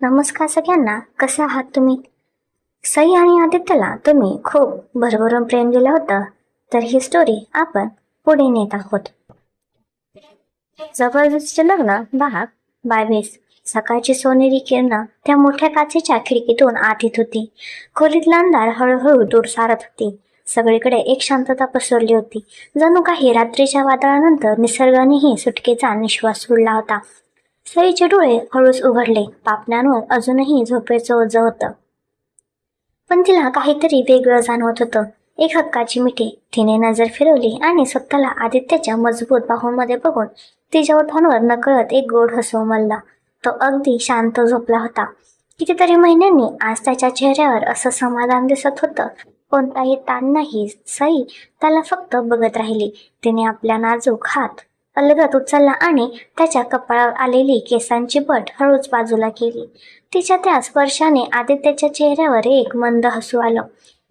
नमस्कार सगळ्यांना कसे आहात तुम्ही? सई आणि आदित्यला तुम्ही खूप भरभरून प्रेम दिलं होतं. तर ही स्टोरी आपण पुढे नेत आहोत. जबरदस्तीचे लग्न भाग बावीस सकाळची सोनेरी किरणं त्या मोठ्या काचेच्या खिडकीतून आत येत होती. खोलीतला अंधार हळूहळू दूर सारत होती. सगळीकडे एक शांतता पसरली होती. जणू काही रात्रीच्या वादळानंतर निसर्गानेही सुटकेचा निश्वास सोडला होता. सईचे डोळे हळूच उघडले. पापण्यांवर अजूनही झोपेचं ओझं होतं. पण तिला काहीतरी वेगळं जाणवत होतं. एक हक्काची मिठी. तिने नजर फिरवली आणि स्वतःला आदित्याच्या मजबूत बाहूंमध्ये बघून तिच्या ओठांवर नकळत एक गोड हसू मल्ला. तो अगदी शांत झोपला होता. कितीतरी महिन्यांनी आज त्याच्या चेहऱ्यावर असं समाधान दिसत होतं. कोणताही ताण नाही. सई त्याला फक्त बघत राहिली. तिने आपल्या नाजूक हात अलगत उचलला आणि त्याच्या कपाळावर आलेली केसांची बट हळूच बाजूला केली. तिच्या त्या स्पर्शाने आदित्याच्या चेहऱ्यावर एक मंद हसू आलं.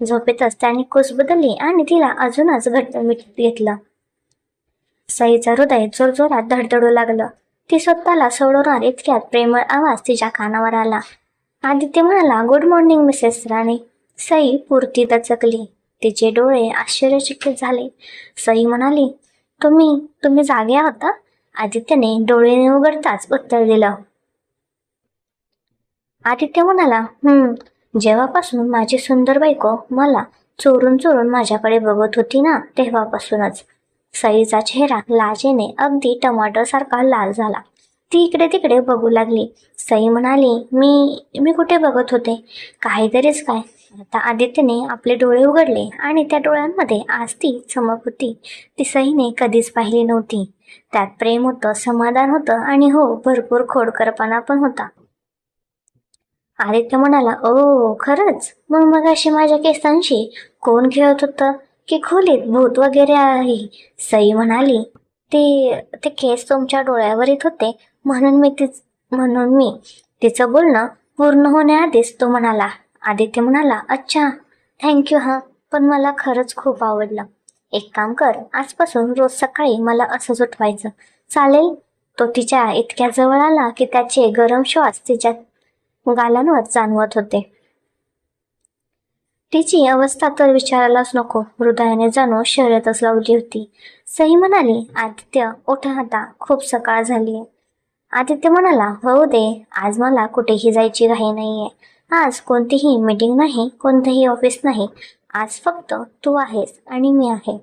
झोपेतच त्याने कुस बदलली आणि तिला अजूनच घट्ट मिठीत घेतलं. सईचं हृदय जोरजोरात धडधडू लागलं. ती स्वतःला सोडवणार इतक्यात प्रेमळ आवाज तिच्या कानावर आला. आदित्य म्हणाला good morning Mrs Rane Sai पुरती दचकली. तिचे डोळे आश्चर्यचकित झाले. सई म्हणाली तुम्ही तुम्ही जागे आहात आदित्यने डोळे उघडताच उत्तर दिलं आदित्य म्हणाला हम्म जेव्हापासून माझी सुंदर बायको मला चोरून चोरून माझ्याकडे बघत होती ना तेव्हापासूनच. सईचा चेहरा लाजेने अगदी टमाटर सारखा लाल झाला. ती इकडे तिकडे बघू लागली. सई म्हणाली मी मी कुठे बघत होते? काहीतरीच काय? आता आदित्यने आपले डोळे उघडले आणि त्या डोळ्यांमध्ये आज ती चमक होती ती सईने कधीच पाहिली नव्हती. त्यात प्रेम होतं समाधान होतं आणि हो भरपूर खोडकरपणा पण होता. आदित्य म्हणाला ओ खरंच? मग मग अशी माझ्या केसांशी कोण खेळत होतं? की खोलीत भूत वगैरे आहे? सई म्हणाली ते ते केस तुमच्या डोळ्यावर येत होते म्हणून मी ती म्हणून मी तिचं बोलणं पूर्ण होण्याआधीच तो म्हणाला. आदित्य म्हणाला अच्छा थँक्यू हा. पण मला खरंच खूप आवडलं. एक काम कर आजपासून रोज सकाळी मला असंच उठवायचं. चालेल? तो तिच्या इतक्या जवळ आला की त्याचे गरम श्वास तिच्या गालांवर जाणवत होते. तिची अवस्था तर विचारायलाच नको. हृदयाने जाणू शर्यतच लावली होती. सई म्हणाली आदित्य उठा आता. खूप सकाळ झाली आदित्य म्हणाला हो दे. आज मला कुठेही जायची घाई नाहीये. आज कोणतीही मीटिंग नाही कोणतंही ऑफिस नाही. आज फक्त तू आहेस आणि मी आहे.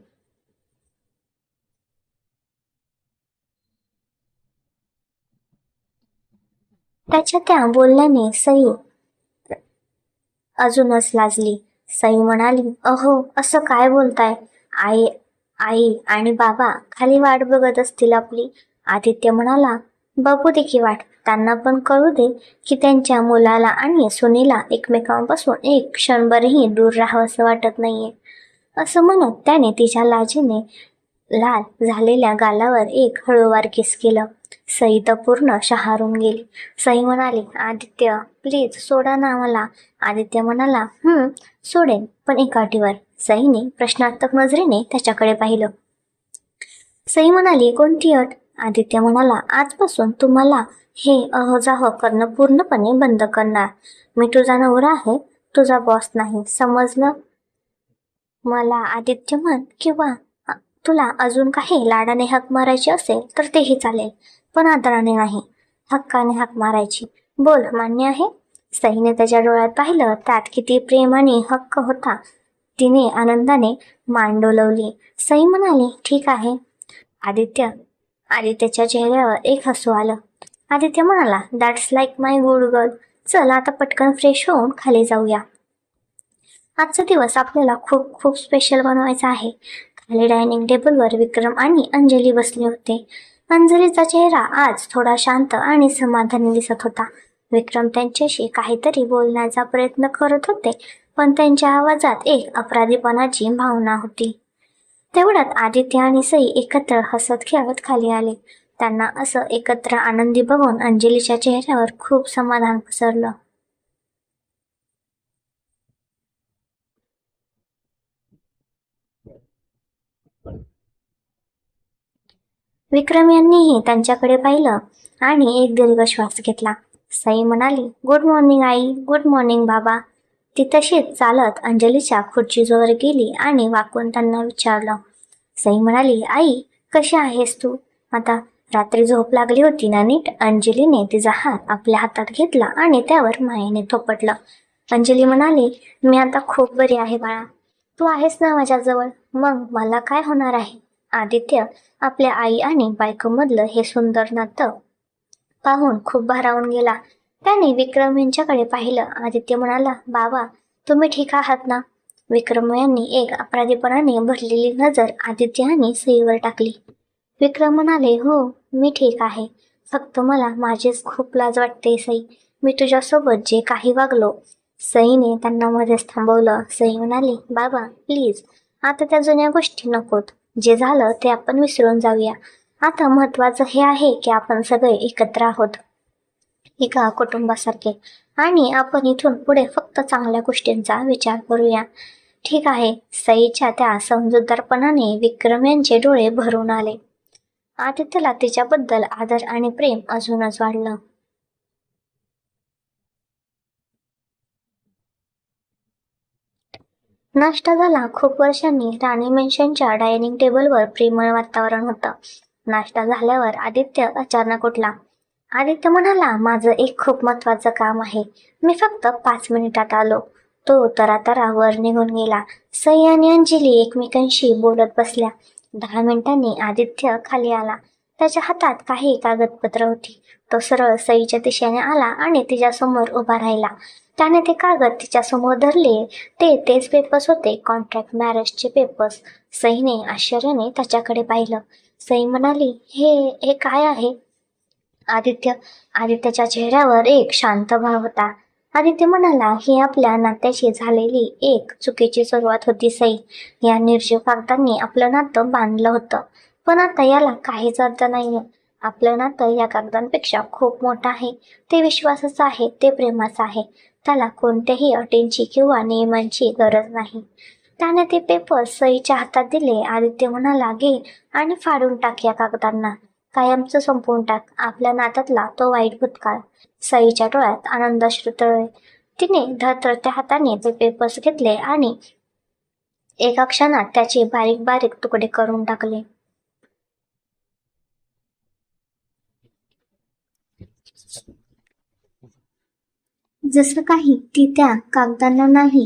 त्याच्या त्या बोलण्याने सई अजूनच लाजली. सई म्हणाली अहो असं काय बोलताय? आई आई आणि बाबा खाली वाट बघत असतील आपली. आदित्य म्हणाला बघू दे की वाट. त्यांना पण कळू दे की त्यांच्या मुलाला आणि सुनीला एकमेकांपासून एक क्षणभरही दूर राहावंसं वाटत नाहीये. असं म्हणत त्याने तिच्या लाजेने लाल झालेल्या गालावर एक हळूवार किस केलं. सई तर पूर्ण शहारून गेली. सई म्हणाली आदित्य प्लीज सोडा ना मला. आदित्य म्हणाला हम्म सोडेन पण एका अटीवर. सईने प्रश्नार्थक नजरेने त्याच्याकडे पाहिलं. सई म्हणाली कोणती अट? आदित्य म्हणाला आजपासून तुम्हाला हे अहजाह हो, करणं पूर्णपणे बंद करणार. मी तुझा नवरा आहे तुझा बॉस नाही. समजलं? मला आदित्य म्हण किंवा तुला अजून काही लाडाने हाक मारायची असेल तर तेही चालेल पण आदराने नाही. हक्काने हाक मारायची. बोल मान्य आहे? सईने त्याच्या डोळ्यात पाहिलं त्यात किती प्रेम आणि हक्क होता. तिने आनंदाने मान डोलवली. सई म्हणाली ठीक आहे. आदित्य आदित्यच्या चेहऱ्यावर एक हसू आलं. आदित्य म्हणाला that's like my good girl चल आता पटकन फ्रेश होऊन खाली जाऊया. आजचा दिवस आपल्याला खूप खूप स्पेशल बनवायचा आहे. खाली डायनिंग टेबलवर विक्रम आणि अंजली बसले होते. अंजलीचा चेहरा आज थोडा शांत आणि समाधानी दिसत होता. विक्रम त्यांच्याशी काहीतरी बोलण्याचा प्रयत्न करत होते पण त्यांच्या आवाजात एक अपराधीपणाची भावना होती. तेवढ्यात आदित्य आणि सई एकत्र हसत खेळत खाली आले. त्यांना असं एकत्र आनंदी बघून अंजलीच्या चेहऱ्यावर खूप समाधान पसरलं. विक्रम यांनीही त्यांच्याकडे पाहिलं आणि एक दीर्घ श्वास घेतला. सई म्हणाली गुड मॉर्निंग आई. गुड मॉर्निंग बाबा. ती तशीच चालत अंजलीच्या खुर्चीजवळ गेली आणि वाकून त्यांना विचारलं. सई म्हणाली आई कशी आहेस तू? आता रात्री झोप लागली होती ना नीट अंजलीने तिचा हात आपल्या हातात घेतला आणि त्यावर मायेने थोपटलं. अंजली म्हणाली मी आता खूप बरी आहे बाळा. तू आहेस ना माझ्याजवळ. मग मला काय होणार आहे? आदित्य आपल्या आई आणि बायकोमधलं हे सुंदर नातं पाहून खूप भारावून गेला. त्याने विक्रम यांच्याकडे पाहिलं. आदित्य म्हणाला बाबा तुम्ही ठीक आहात ना? विक्रम यांनी एक अपराधीपणाने भरलेली नजर आदित्य आणि सईवर टाकली. विक्रम म्हणाले हो मी ठीक आहे. फक्त मला माझीच खूप लाज वाटते सई. मी तुझ्यासोबत जे काही वागलो सईने त्यांना मध्येच थांबवलं. सई म्हणाली बाबा प्लीज आता त्या जुन्या गोष्टी नकोत. जे झालं ते आपण विसरून जाऊया. आता महत्वाचं हे आहे की आपण सगळे एकत्र आहोत एका कुटुंबासारखे. आणि आपण इथून पुढे फक्त चांगल्या गोष्टींचा विचार करूया. ठीक आहे. सईच्या त्या समजूतदारपणाने विक्रम यांचे डोळे भरून आले. आदित्यला तिच्याबद्दल आदर आणि प्रेम अजूनच वाढलं. नाश्ता झाला. खूप वर्षांनी राणी मेन्शनच्या डायनिंग टेबलवर प्रेमळ वातावरण होतं. नाश्ता झाल्यावर आदित्य अचानक उठला. आदित्य म्हणाला माझं एक खूप महत्वाचं काम आहे. मी फक्त पाच मिनिटात आलो. तो तरातरा वर निघून गेला. सई आणि अंजली एकमेकांशी बोलत बसल्या. दहा मिनिटांनी आदित्य खाली आला. त्याच्या हातात काही कागदपत्र होती. तो सरळ सईच्या दिशेने आला आणि तिच्यासमोर उभा राहिला. त्याने ते कागद तिच्यासमोर धरले. ते तेच पेपर्स होते कॉन्ट्रॅक्ट मॅरेजचे पेपर्स सईने आश्चर्याने त्याच्याकडे पाहिलं. सई म्हणाली हे हे काय आहे? आदित्य आदित्यच्या चेहऱ्यावर एक शांत भाव होता. आदित्य म्हणाला ही आपल्या नात्याशी झालेली एक चुकीची सुरुवात होती सई. या निर्जीव कागदांनी आपलं नातं बांधलं होतं. पण आता याला काहीच अर्थ नाहीये. आपलं नातं या कागदांपेक्षा खूप मोठं आहे. ते विश्वासाचं आहे ते प्रेमाचं आहे. त्याला कोणत्याही अटींची किंवा नियमांची गरज नाही. त्याने ते पेपर सईच्या हातात दिले. आदित्य म्हणाला घे आणि फाडून टाक या कागदांना. कायमचं संपवून टाक. आपल्या नात्यातला तो वाईट भूतकाळ. सईच्या डोळ्यात आनंद तळले तिने धरत्या हाताने ते पेपर्स घेतले आणि एका क्षणात त्याचे बारीक बारीक तुकडे करून टाकले. जसं काही ती त्या कागदांना नाही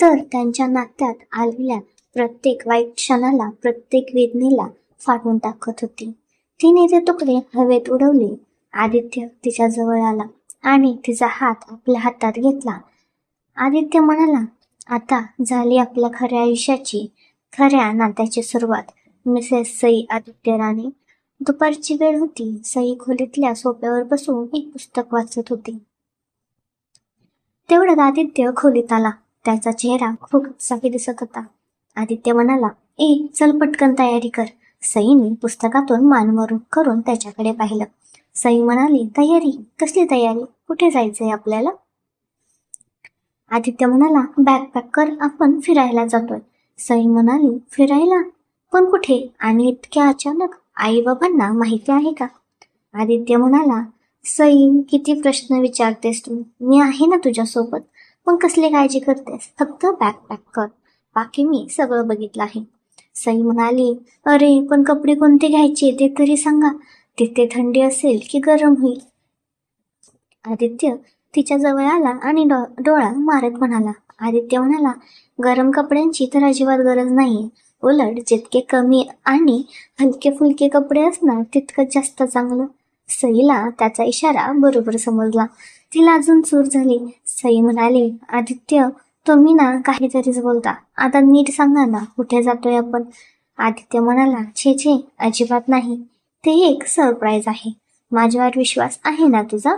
तर त्यांच्या नात्यात आलेल्या प्रत्येक वाईट क्षणाला प्रत्येक वेदनेला फाटून टाकत होती. तिने ते तुकडे हवेत उडवले आदित्य तिच्या जवळ आला आणि तिचा हात आपल्या हातात घेतला. आदित्य म्हणाला आता झाली आपल्या खऱ्या आयुष्याची खऱ्या नात्याची सुरुवात. मिसेस सई आदित्य राणे दुपारची वेळ होती. सई खोलीतल्या सोप्यावर बसून एक पुस्तक वाचत होती. तेवढ्यात आदित्य खोलीत आला. त्याचा चेहरा खूप उत्साही दिसत होता. आदित्य म्हणाला ए चल पटकन तयारी कर. सईने पुस्तकातून मानवरून करून त्याच्याकडे पाहिलं. सई म्हणाली तयारी? कसली तयारी? कुठे जायचंय आपल्याला? आदित्य म्हणाला बॅग पॅक कर आपण फिरायला जातोय. सई म्हणाली फिरायला? पण कुठे? आणि इतक्या अचानक आई बाबांना माहिती आहे का? आदित्य म्हणाला सई किती प्रश्न विचारतेस तू. मी आहे ना तुझ्यासोबत. पण कसली काळजी करतेस? फक्त बॅग पॅक कर. बाकी मी सगळं बघितलं आहे. सई म्हणाली अरे पण कपडे कोणते घ्यायचे? ते तरी सांगा. तिथे थंडी असेल की गरम होईल? आदित्य तिच्या जवळ आला आणि डो डोळा मारत म्हणाला. आदित्य म्हणाला गरम कपड्यांची तर अजिबात गरज नाही उलट जितके कमी आणि हलके फुलके कपडे असणार तितकं जास्त चांगलं. सईला त्याचा इशारा बरोबर समजला. तिला अजून चूर झाली. सई म्हणाली आदित्य तुम्ही ना काहीतरीच बोलता. आता नीट सांगा ना कुठे जातोय आपण? आदित्य म्हणाला छे छे अजिबात नाही. ते एक सरप्राईज आहे. माझ्यावर विश्वास आहे ना तुझा?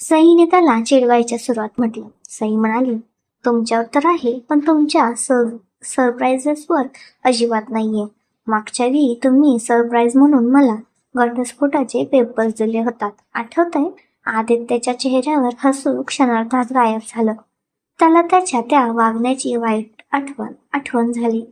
सईने त्याला चिडवायच्या सुरुवात म्हटलं. सई म्हणाली तुमच्यावर तर आहे पण तुमच्या सर सरप्राईजेसवर अजिबात नाहीये. मागच्या वेळी तुम्ही सरप्राईज म्हणून मला घटस्फोटाचे पेपर्स दिले होतात. आठवतंय? आदित्यच्या चेहऱ्यावर हसू क्षणार्धात गायब झालं. त्याला त्याच्या त्या वागण्याची वाईट आठवण आठवण झाली.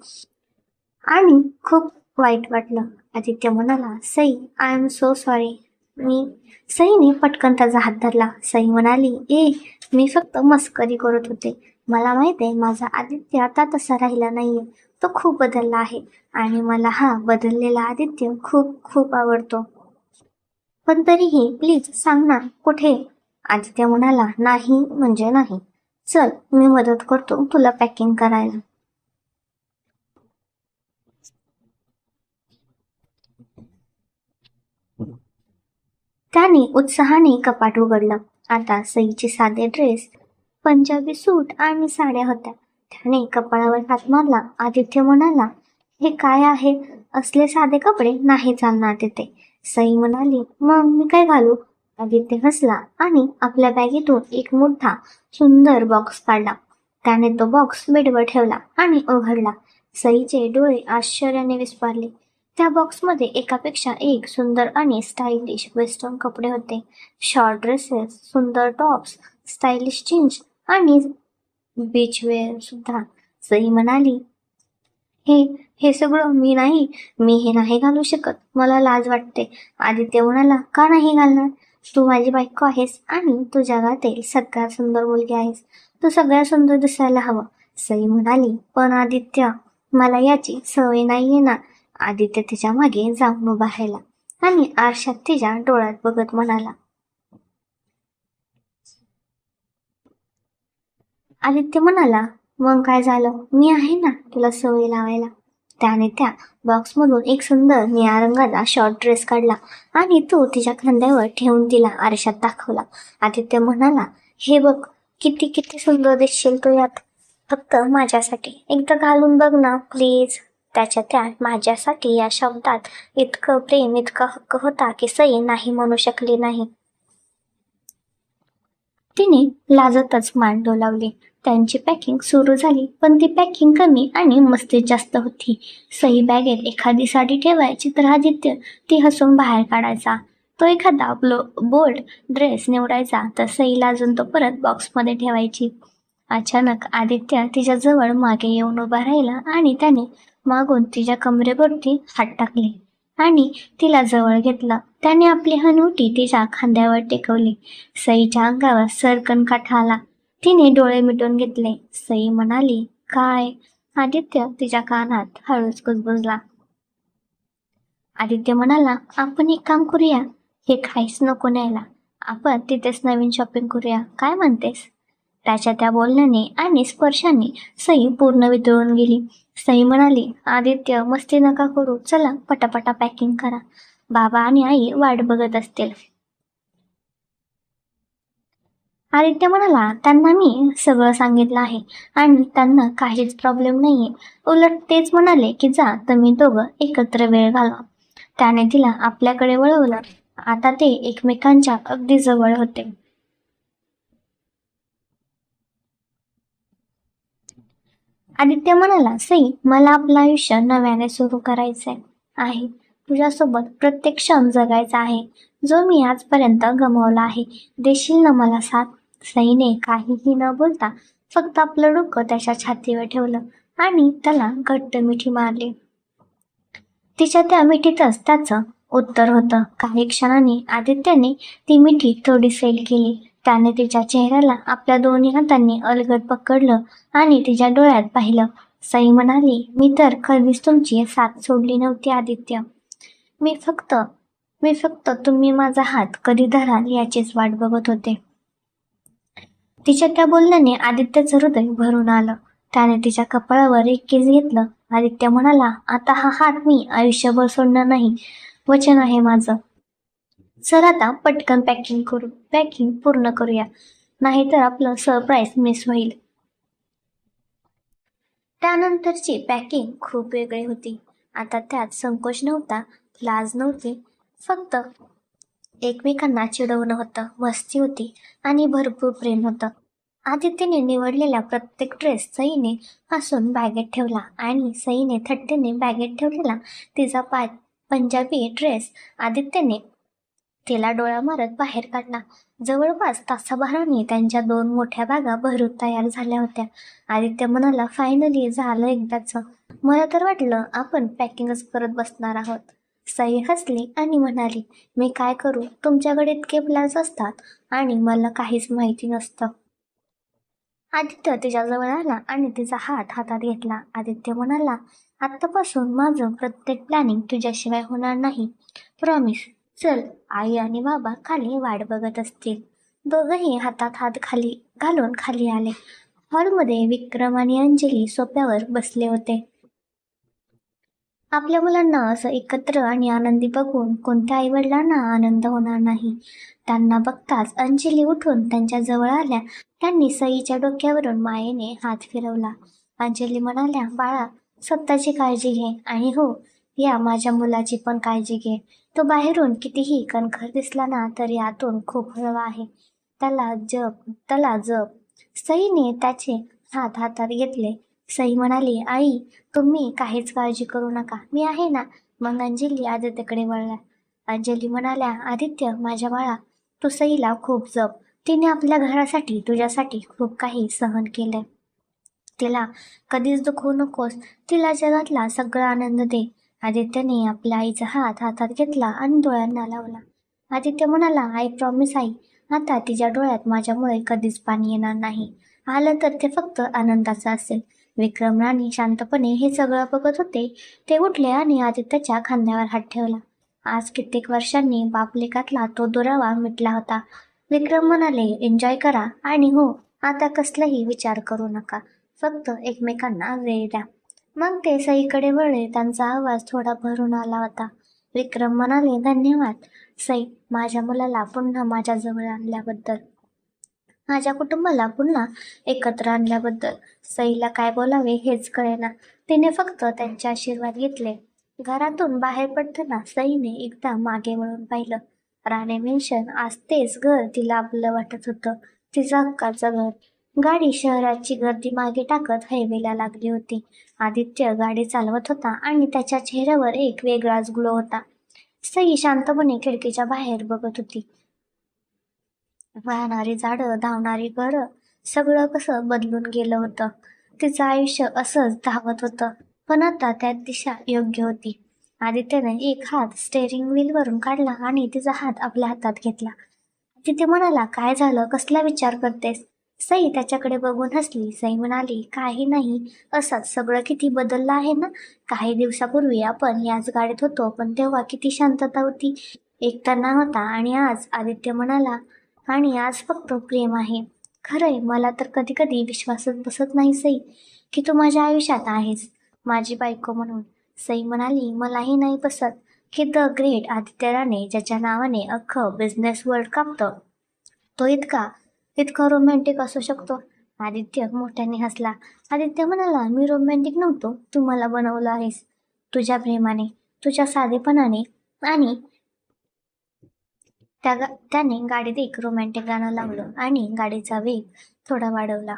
आणि खूप वाईट वाटलं. आदित्य म्हणाला Sai I am so sorry मी सईने पटकन त्याचा हात धरला. सई म्हणाली ए मी फक्त मस्करी करत होते. मला माहीत आहे माझा आदित्य आता तसा राहिला नाहीये. तो खूप बदलला आहे. आणि मला हा बदललेला आदित्य खूप खूप आवडतो. पण तरीही प्लीज सांग ना कुठे? आदित्य म्हणाला नाही म्हणजे नाही. चल मी मदत करतो तुला पॅकिंग करायला. त्याने उत्साहाने कपाट उघडलं. आता सईचे साधे ड्रेस पंजाबी सूट आणि साड्या होत्या. त्याने कपाळावर हात मारला. आदित्य म्हणाला हे काय आहे? असले साधे कपडे नाही चालणार तिथे. सई म्हणाली मग मी काय घालू? आदित्य हसला आणि आपल्या बॅगेतून एक मोठा सुंदर बॉक्स काढला. त्याने तो बॉक्स बेडवर ठेवला आणि उघडला सईचे डोळे आश्चर्याने विस्पारले त्या बॉक्समध्ये एकापेक्षा एक सुंदर आणि स्टायलिश वेस्टर्न कपडे होते. शॉर्ट ड्रेसेस सुंदर टॉप्स स्टायलिश जीन्स आणि बीच वेअर सुद्धा सई म्हणाली हे हे सगळं मी नाही मी हे नाही घालू शकत. मला लाज वाटते. आदित्य म्हणाला का नाही घालणार? तू माझी बायको आहेस आणि तू जगातील सगळ्यात सुंदर मुलगी आहेस. तू सगळ्यात सुंदर दिसायला हवं. सई म्हणाली पण आदित्य मला याची सवय नाही ना. आदित्य तिच्यामागे जाऊन उभा राहिला आणि आरशात तिच्या डोळ्यात बघत म्हणाला आदित्य म्हणाला मग काय झालं? मी आहे ना तुला सवय लावायला. त्याने त्या बॉक्समधून एक सुंदर निळ्या रंगाचा शॉर्ट ड्रेस काढला आणि तो तिच्या खांद्यावर ठेवून तिला आरशात दाखवला. आदित्य म्हणाला हे बघ किती किती सुंदर दिसशील तू यात. फक्त माझ्यासाठी एकदा घालून बघ ना प्लीज त्याच्या त्या माझ्यासाठी या शब्दात इतकं प्रेम इतका हक्क होता की सई नाही म्हणू शकली नाही. तिने लाजतच मान डोलावली. त्यांची पॅकिंग सुरू झाली पण ती पॅकिंग कमी आणि मस्तीत जास्त होती. सही बॅगेत एखादी साडी ठेवायची तर आदित्य ती हसून बाहेर काढायचा. तो एखादा ब्लो बोल्ड ड्रेस निवडायचा तर सई लाजून तो परत बॉक्समध्ये ठेवायची. अचानक आदित्य तिच्याजवळ मागे येऊन उभा राहिला आणि त्याने मागून तिच्या कमरेवरती हात टाकले. आणि तिला जवळ घेतलं. त्याने आपली हनुटी तिच्या खांद्यावर टेकवली. सईच्या अंगावर सरकन काठा आला तिने डोळे मिटून घेतले. सई म्हणाली काय? आदित्य तिच्या कानात हळूच कुजबुजला. आदित्य म्हणाला आपण एक काम करूया. हे काहीच नको न्यायला. आपण तिथेच नवीन शॉपिंग करूया. काय म्हणतेस? त्याच्या त्या बोलण्याने आणि स्पर्शाने सई पूर्ण वितळून गेली. सई म्हणाली आदित्य मस्ती नका करू. चला पटापटा पॅकिंग करा. बाबा आणि आई वाट बघत असतील. आदित्य म्हणाला त्यांना मी सगळं सांगितलं आहे आणि त्यांना काहीच प्रॉब्लेम नाहीये. उलट तेच म्हणाले की जा तुम्ही दोघं एकत्र वेळ घालवा. त्याने तिला आपल्याकडे वळवलं. आता ते एकमेकांच्या अगदी जवळ होते. आदित्य म्हणाला सई मला आपलं आयुष्य नव्याने सुरू करायचंय आहे. तुझ्यासोबत प्रत्येक क्षण जगायचा आहे. जो मी आजपर्यंत गमावला आहे देशील ना मला साथ? सईने काहीही न बोलता फक्त आपलं डोकं त्याच्या छातीवर ठेवलं आणि त्याला घट्ट मिठी मारली. तिच्या त्या मिठीतच त्याचं उत्तर होतं. काही क्षणाने आदित्याने ती मिठी थोडी सैल केली. त्याने तिच्या चेहऱ्याला आपल्या दोन्ही हातांनी अलगद पकडलं आणि तिच्या डोळ्यात पाहिलं. सई म्हणाली मी तर कधीच तुमची साथ सोडली नव्हती आदित्य. मी फक्त मी फक्त तुम्ही माझा हात कधी धराल याचीच वाट बघत होते. तिच्या त्या बोलण्याने आदित्यचं हृदय भरून आलं. त्याने तिच्या कपाळावर एक केस घेतलं. आदित्य म्हणाला आता हा हात मी आयुष्यभर सोडणार नाही. वचन आहे माझं. सर आता पटकन पॅकिंग करू. पॅकिंग पूर्ण करूया. नाहीतर आपलं सरप्राईज मिस होईल. त्यानंतरची पॅकिंग खूप वेगळी होती. आता त्यात संकोच नव्हता लाज नव्हती. फक्त एकमेकांना चिडवणं होतं मस्ती होती आणि भरपूर प्रेम होतं. आदित्यने निवडलेला प्रत्येक ड्रेस सईने हसून बॅगेत ठेवला आणि सईने थट्टेने बॅगेत ठेवलेला तिचा पा पंजाबी ड्रेस आदित्यने तिला डोळा मारत बाहेर काढला. जवळपास तासाभराने त्यांच्या दोन मोठ्या बागा भरून तयार झाल्या होत्या. आदित्य म्हणाला फायनली झालं एकदाच. मला तर वाटलं आपण पॅकिंगच करत बसणार आहोत. सई हसली आणि म्हणाली मी काय करू? तुमच्याकडे इतके प्लॅन्स असतात आणि मला काहीच माहिती नसतं. आदित्य तिच्याजवळ आला आणि तिचा हात हातात घेतला. आदित्य म्हणाला आत्तापासून माझं प्रत्येक प्लॅनिंग तुझ्याशिवाय होणार नाही. प्रॉमिस चल आई आणि बाबा खाली वाट बघत असतील. दोघंही हातात हात खाली घालून खाली आले. हॉलमध्ये विक्रम आणि अंजली सोप्यावर बसले होते. आपल्या मुलांना असं एकत्र आणि आनंदी बघून कोणत्या आईवडिलांना आनंद होणार नाही? त्यांना बघताच अंजली उठून त्यांच्या जवळ आल्या. त्यांनी सईच्या डोक्यावरून मायेने हात फिरवला. अंजली म्हणाल्या बाळा स्वतःची काळजी घे आणि हो या माझ्या मुलाची पण काळजी घे. तो बाहेरून कितीही कणखर दिसला ना तरी आतून खूप हळवा आहे. त्याला जप त्याला जप. सईने त्याचे हात हातात घेतले. सई म्हणाली आई तुम्ही काहीच काळजी करू नका. मी आहे ना. मग अंजली आदित्यकडे वळल्या. अंजली म्हणाल्या आदित्य माझ्या बाळा तू सईला खूप जप. तिने आपल्या घरासाठी तुझ्यासाठी खूप काही सहन केलंय. तिला कधीच दुखवू नकोस. तिला जगातला सगळा आनंद दे. आदित्यने आपल्या आईचा हात हातात घेतला आणि डोळ्यांना लावला. आदित्य म्हणाला आई प्रॉमिस आई आता तिच्या डोळ्यात माझ्यामुळे कधीच पाणी येणार नाही. आलं तर ते फक्त आनंदाचं असेल. विक्रम राणी शांतपणे हे सगळं बघत होते. ते उठले आणि आदित्यच्या खांद्यावर हात ठेवला. आज कित्येक वर्षांनी बापलेकातला तो दुरावा मिटला होता. विक्रम म्हणाले एन्जॉय करा आणि हो आता कसलाही विचार करू नका. फक्त एकमेकांना वेळ द्या. मग ते सईकडे वळले त्यांचा आवाज थोडा भरून आला होता. विक्रम म्हणाले धन्यवाद. सई माझ्या मुलाला पुन्हा माझ्याजवळ आणल्याबद्दल. माझ्या कुटुंबाला पुन्हा एकत्र आणल्याबद्दल. सईला काय बोलावे हेच कळेना. तिने फक्त त्यांचे आशीर्वाद घेतले. घरातून बाहेर पडताना सईने एकदा मागे वळून पाहिलं. राणे मेन्शन आज तेच घर तिला आपलं वाटत होतं. तिचं हक्काचं घर. गाडी शहराची गर्दी मागे टाकत हायवेला लागली होती. आदित्य गाडी चालवत होता आणि त्याच्या चेहऱ्यावर एक वेगळाच ग्लो होता. सई शांतपणे खिडकीच्या बाहेर बघत होती. वाहणारी झाडं धावणारी घरं सगळं कसं बदलून गेलं होतं. तिचं आयुष्य असंच धावत होतं. पण आता त्यात दिशा योग्य होती. आदित्यने एक हात स्टेअरिंग व्हीलवरून काढला आणि तिचा हात आपल्या हातात घेतला. तिथे म्हणाला काय झालं? कसला विचार करतेस? सई त्याच्याकडे बघून हसली. सई म्हणाली काही नाही. असंच सगळं किती बदललं आहे ना? काही दिवसापूर्वी आपण याच गाडीत होतो पण तेव्हा किती शांतता होती. एकताना होता आणि आज आदित्य म्हणाला आणि आज फक्त प्रेम आहे. खरंय. मला तर कधी कधी विश्वासच बसत नाही सई की तू माझ्या आयुष्यात आहेस. माझी बायको म्हणून. सई म्हणाली मलाही नाही बसत की द ग्रेट आदित्य राणे ज्याच्या नावाने अख्खं बिझनेस वर्ल्ड कापतं. तो इतका इतका रोमॅन्टिक असू शकतो. आदित्य मोठ्याने हसला. आदित्य म्हणाला मी रोमॅन्टिक नव्हतो. तू मला बनवलं आहेस. तुझ्या प्रेमाने तुझ्या साधेपणाने आणि त्या गा त्याने गाडीत एक रोमॅन्टिक गाणं लावलं आणि गाडीचा वेग थोडा वाढवला.